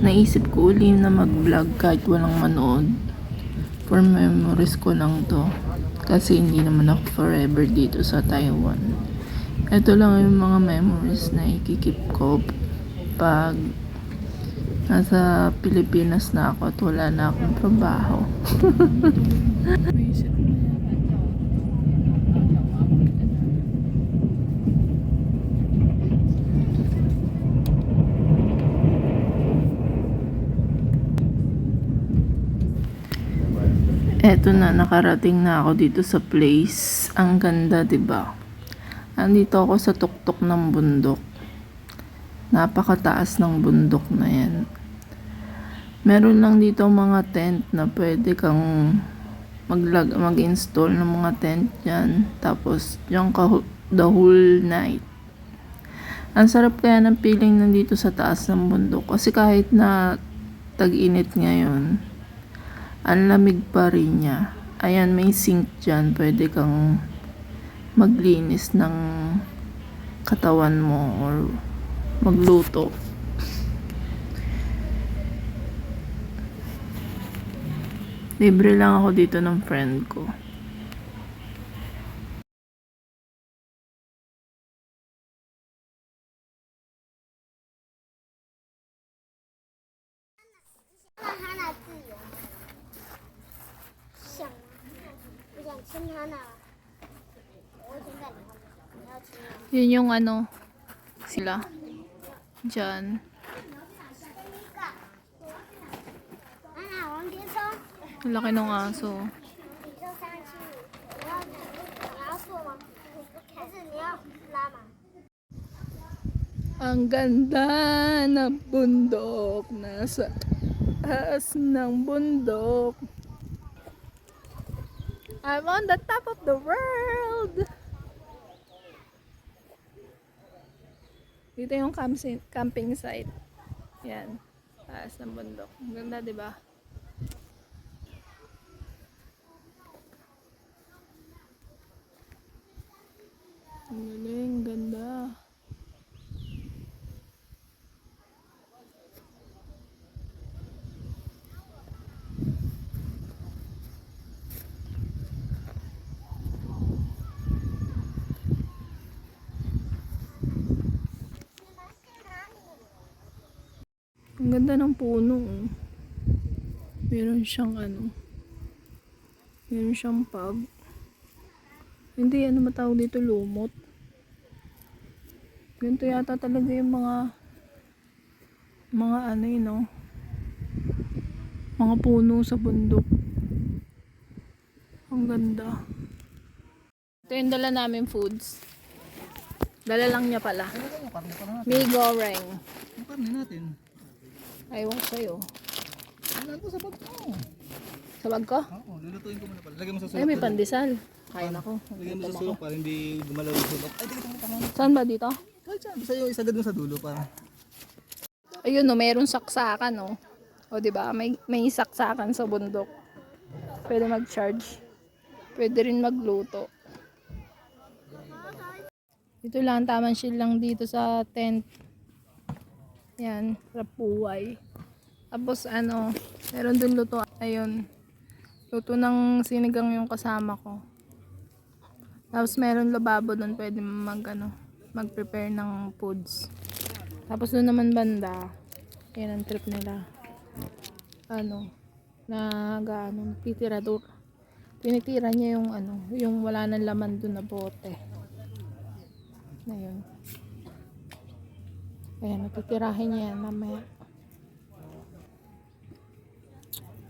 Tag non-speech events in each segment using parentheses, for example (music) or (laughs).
naisip ko uli na mag-vlog kahit walang manood. For memories ko lang to. Kasi hindi naman ako forever dito sa Taiwan. Ito lang yung mga memories na ikikip ko pag nasa Pilipinas na ako at wala na akong trabaho. (laughs) Eto na, nakarating na ako dito sa place. Ang ganda, ba? Andito ako sa tuktok ng bundok. Napakataas ng bundok na 'yan. Meron lang dito mga tent na pwede kang maglag mag-install ng mga tent diyan. Tapos diyan ka the whole night. Ang sarap kaya ng feeling nandito sa taas ng bundok kasi kahit na tag-init ngayon, ang lamig pa rin niya. Ayan, may sink dyan. Pwede kang maglinis ng katawan mo or magluto. Libre lang ako dito ng friend ko. 让 Yun yung ano, sila. Diyan. Laki ng aso. Ang ganda ng bundok. Nasa taas ng bundok. I'm on the top of the world! Dito yung camping, site. Yan. Taas ng bundok. Ang ganda, di ba? Ang galing, ganda. Ang ganda ng puno. oh. Meron siyang ano. Meron siyang pub. Hindi, ano matawag dito? Lumot. Ganito yata talaga yung mga mga ano yun, no? Mga puno sa bundok. Ang ganda. Ito yung dala namin foods. Dala lang niya pala. May goreng. Karne natin. Ayaw ko sa'yo. Wala ko sa bag mo. Sa bag ko? Oo, lulutuin ko muna pala. Lagyan mo sa Ay, sulok. may pandesal. Kain ako. Lagyan mo sa sulok para hindi gumalaw yung sulok. Ay, dito tama. Saan ba dito? Kahit saan. Basta yung isagad mo sa dulo para. Ayun no, mayroong saksakan no. O di ba? May may saksakan sa bundok. Pwede mag-charge. Pwede rin magluto. Dito lang taman shield lang dito sa tent. Yan, rapuway. Tapos ano, meron dun luto. Ayun. Luto ng sinigang yung kasama ko. Tapos meron lababo doon pwede mag ano, mag-prepare ng foods. Tapos doon naman banda, yan ang trip nila. Ano, nag ano, titira doon. Tinitira niya yung ano, yung wala nang laman doon na bote. Na yun. Ayan, natitirahin niya yan mamaya.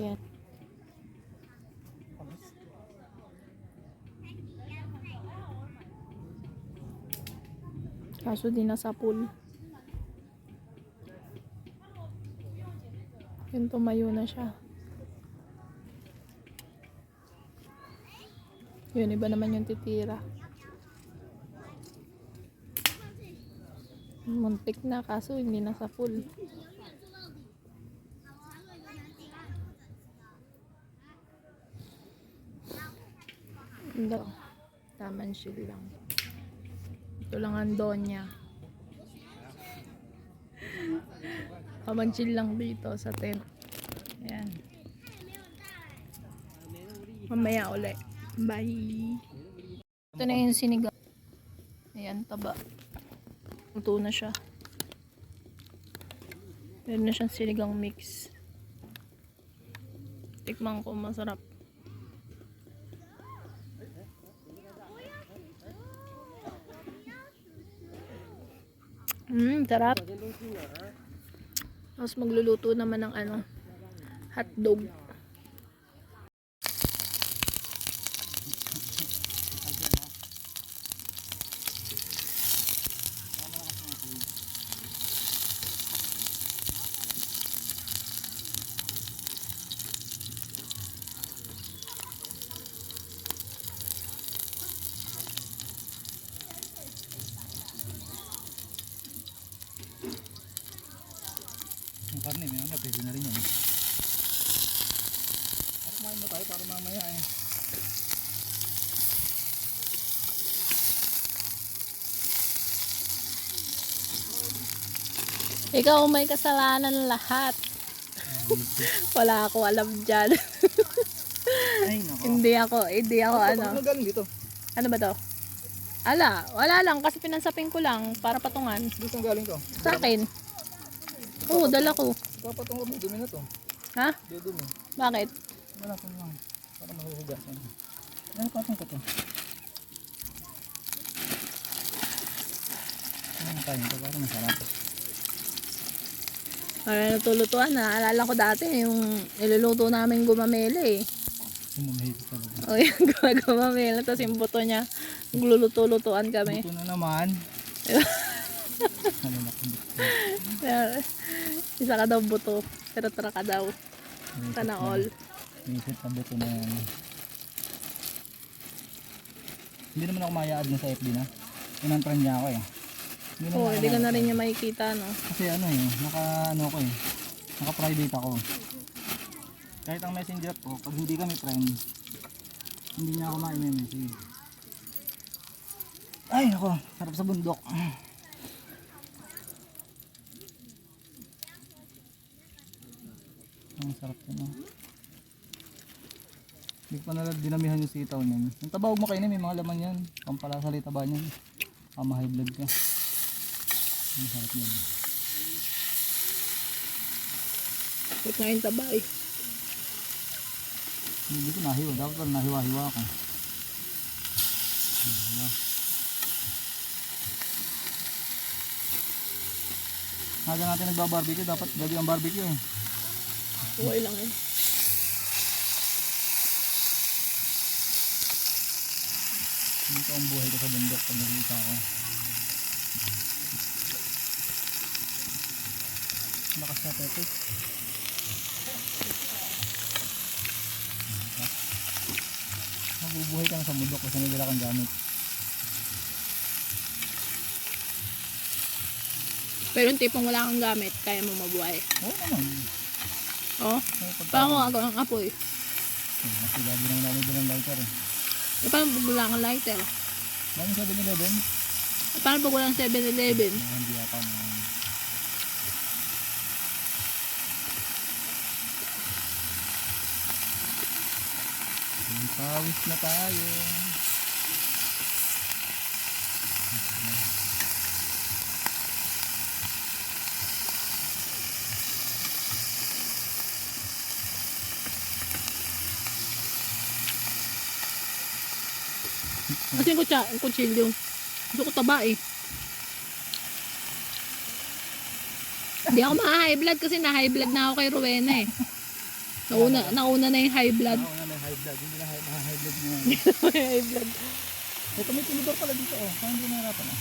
Ayan. Kaso di nasa pool. Yun, tumayo na siya. Yun, iba naman yung titira. Muntik na, kaso hindi nasa pool. Hindi. Taman shield lang. Ito lang ang donya. Pamag-chill lang dito sa tent. Ayan. Mamaya ulit. Bye. Ito na yung sinigang. Ayan, taba. Luto na siya. Meron na siyang sinigang mix. Tikman ko, masarap. Mmm, sarap. Tapos magluluto naman ng ano, hotdog. Yung karne, may ano, pwede na rin yan. Para kumain mo tayo para mamaya eh. Ikaw may kasalanan lahat. (laughs) Wala ako alam dyan. (laughs) Ay, nako. hindi ako, hindi ako ano. Ano galing dito? Ano ba to? Ala, wala lang kasi pinansapin ko lang para patungan. Dito ang galing to. Sa akin. Oo, dala ko. Papatungo mo, dumi na to. Ha? Dudumi. Bakit? Wala ko lang. Para mahuhugasan. Ano patong ko to? Ano kain to? Para masarap. Para natulutuan na. Alala ko dati yung niluluto namin gumamela eh. Sumumahito talaga. (laughs) O yung gumamela. Tapos yung buto niya, gluluto-lutuan kami. Ito na naman. (laughs) Isa ka daw buto. Pero tara ka daw. Sana all. Isip na buto na yan. Hindi naman ako maya-add na sa FB na. Inantran niya ako eh. Hindi Oo, ako hindi ka na na- rin niya makikita, no? Kasi ano eh, naka ano ko eh. Naka private ako. Kahit ang messenger ko, pag hindi kami friend, hindi niya ako ma-message. Ay nako, sarap sa bundok. Ang sarap yun oh. Hindi ko pa nalang dinamihan yung sitaw niyan. Yung tabawag mo kainin, may mga laman yan. Pampalasa taba niyan. High blood ka. Ang sarap na yung taba eh. Hindi ko nahiwa. Dapat pala nahiwa-hiwa ako. Naga natin nagbabarbecue. Dapat gabi ang barbecue eh. Okay lang eh. Dito ang buhay ko sa bundok pag nag-iisa ako. Lakas na pepe. Mabubuhay ka na sa bundok kasi may dala kang gamit. Pero yung tipong wala kang gamit, kaya mo mabuhay. Oo naman. Oh, pagka- paano ako ang apoy? Eh, Kasi lagi naman namin din ang lighter eh. E paano pag wala kang lighter? Sa 7-Eleven. E paano pag walang 7-Eleven? Ah, Hindi ako na. Pawis na tayo. Kasi yung kutsa, yung kutsilyo. Gusto ko taba eh. Hindi ako ma-high blood kasi na-high blood na ako kay Rowena eh. Nauna, nauna na yung high blood. Ako nga may high blood. Hindi na high, high blood. Ito may tinidor pala dito oh. Parang hindi nahirapan ah.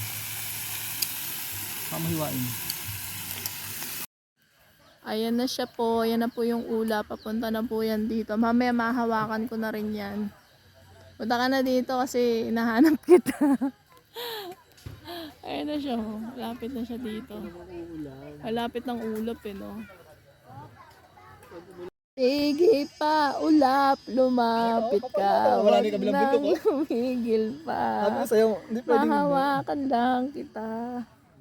Pamahiwain. Ayan na siya po. Ayan na po yung ula. Papunta na po yan dito. Mamaya mahawakan ko na rin yan. Punta ka na dito kasi hinahanap kita. (laughs) Ayan na siya. oh. Lapit na siya dito. Malapit ng ulap eh, no? Sige pa, ulap, lumapit ka. Wala yung kabilang bundok, Sabi ko pa. sa'yo, hindi pwedeng Mahawakan lang kita.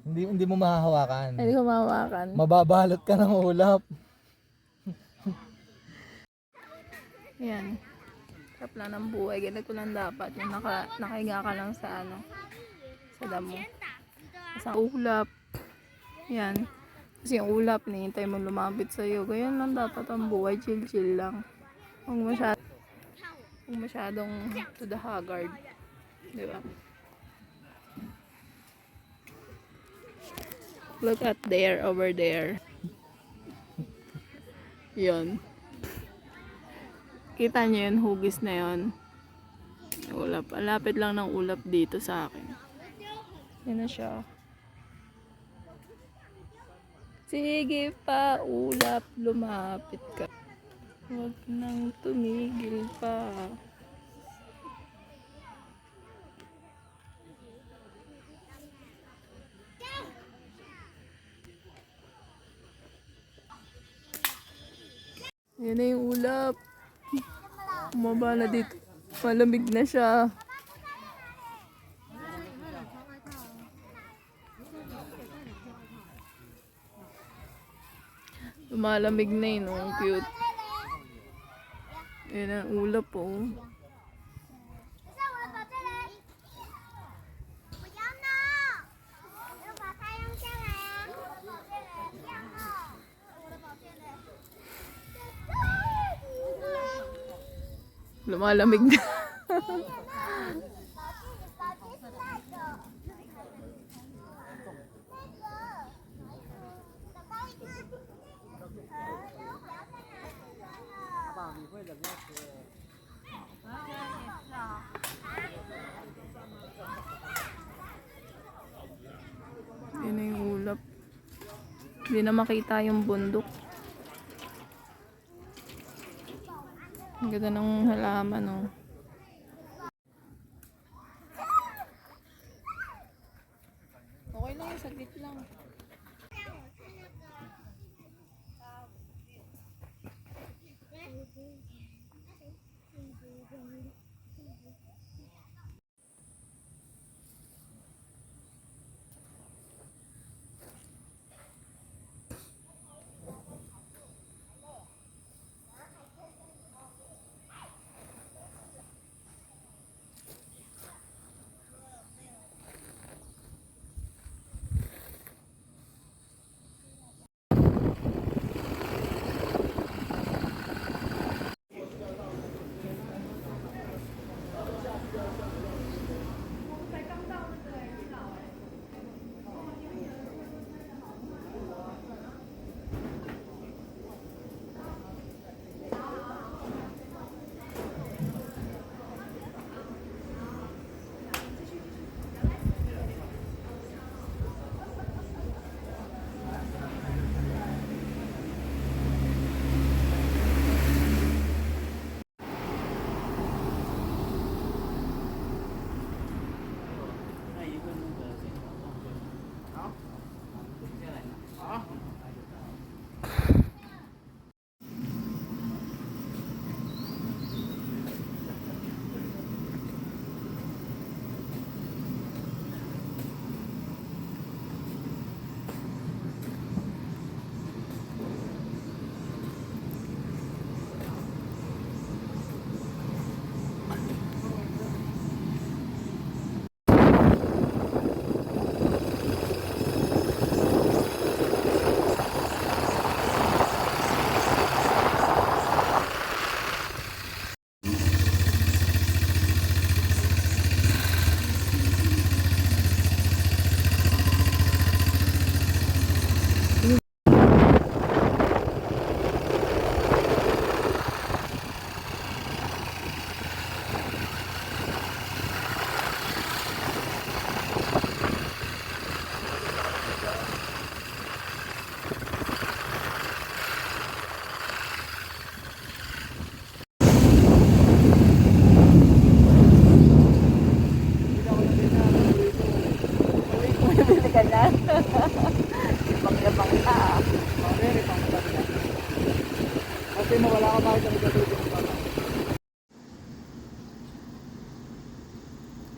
Hindi, hindi mo mahahawakan. Hindi ko mahawakan. Mababalot ka ng ulap. Yan. Sarap lang ng buhay. Ganito lang dapat. Yung naka, nakahiga ka lang sa ano, sa damo. Sa ulap. Yan. Kasi yung ulap, nihintay mo lumapit sa'yo. Ganyan lang dapat ang buhay. Chill-chill lang. Huwag masyad huwag masyadong to the haggard. Di ba? Look at there, over there. Yun. Kita niyo yun, hugis na yun. Ulap. Lapit lang ng ulap dito sa akin. Yan na siya. Sige pa, ulap, lumapit ka. Huwag nang tumigil pa. Yan na yung ulap. Umaba na dito. Malamig na siya. Lumalamig na yun. Oh. Ang cute. Yan ang ulap oh. 在我 (laughs) Hindi na makita yung bundok. Ang ganda ng halaman, oh.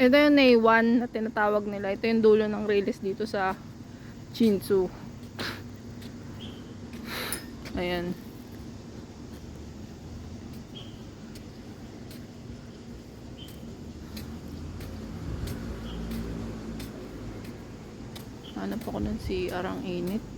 Ito yung Nay 1 na tinatawag nila. Ito yung dulo ng release dito sa Chinsu. Ayan. Hanap ako ng si Arang Init.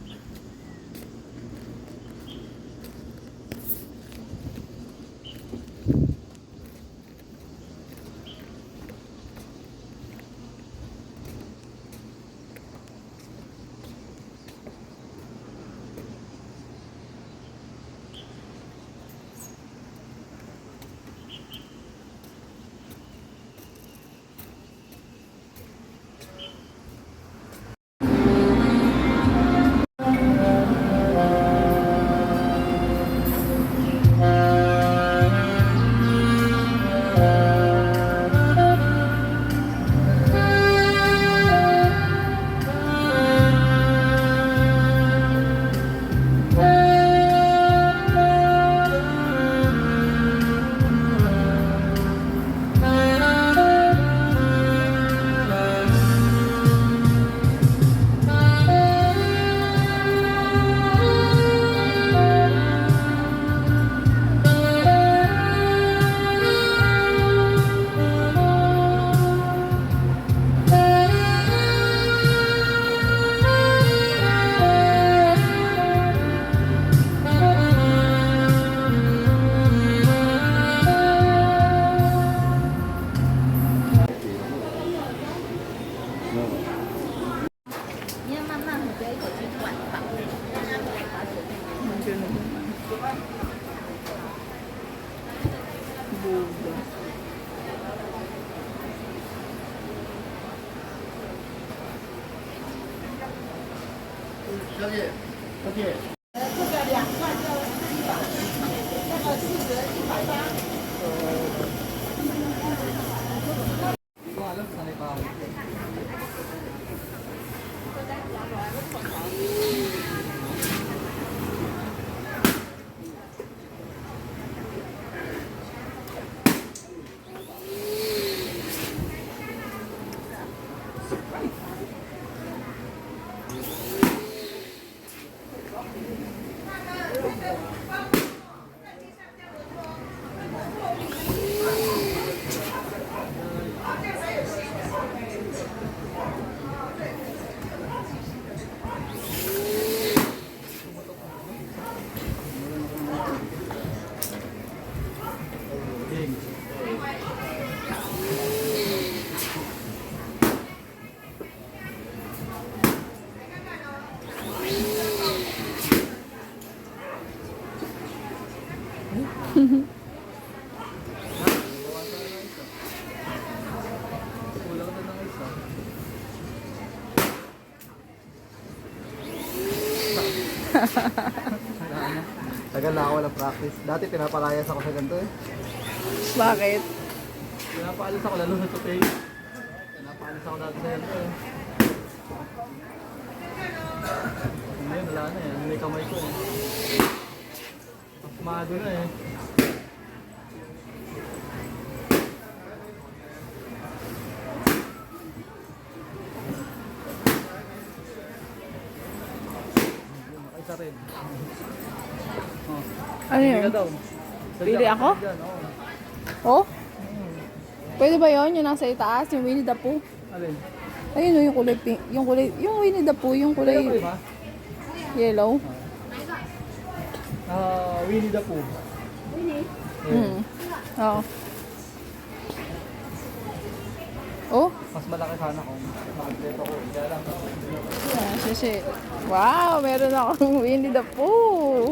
Tagal na ako walang practice. Dati pinapalayas ako sa ganito eh. Bakit? Pinapaalis ako lalo sa tupay. Pinapaalis ako dati sa ganito eh. Ngayon wala na eh. May kamay ko eh. Akmado na eh. Nakaisa rin. Oh. Ano yun? ka daw. Pili ako? dyan, oo. Oh? Pwede ba yon Yung nasa itaas? Yung Winnie the Pooh? Alin? Ayun o, yung kulay pink. Yung kulay, yung Winnie the Pooh, yung kulay yellow. Ah, Winnie the Pooh. Winnie? Hmm. Oo. Oh, Mas malaki sana kung makikita ko. Kaya lang. ah, sisi. Wow, meron akong (laughs) Winnie the Pooh.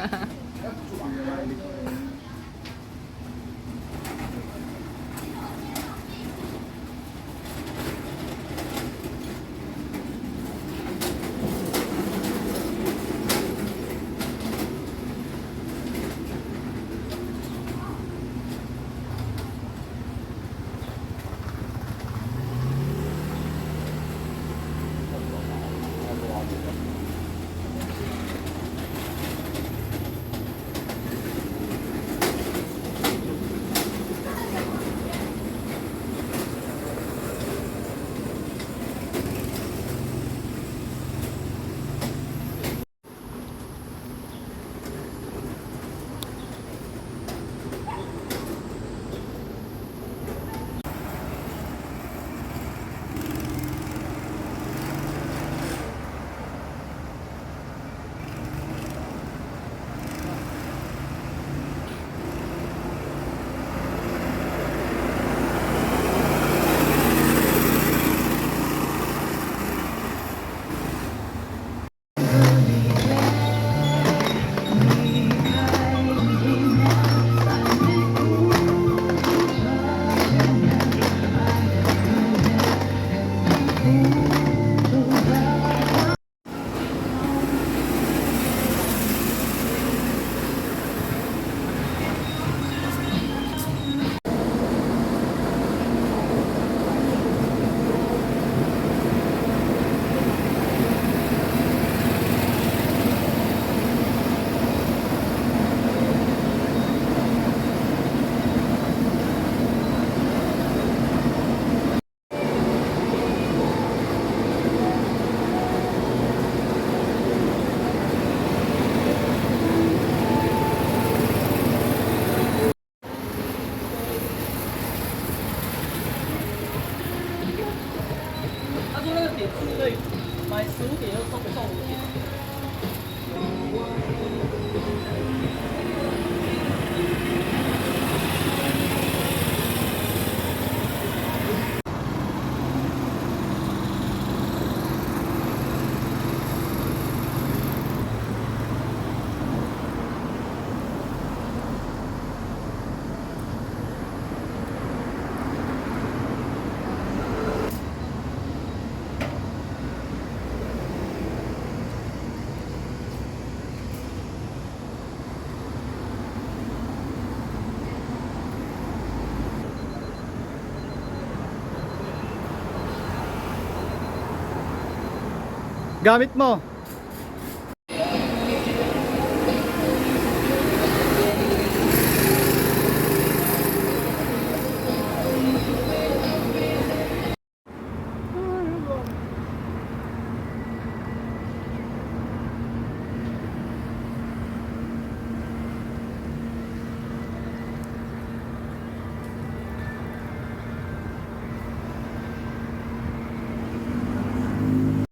Gamit mo.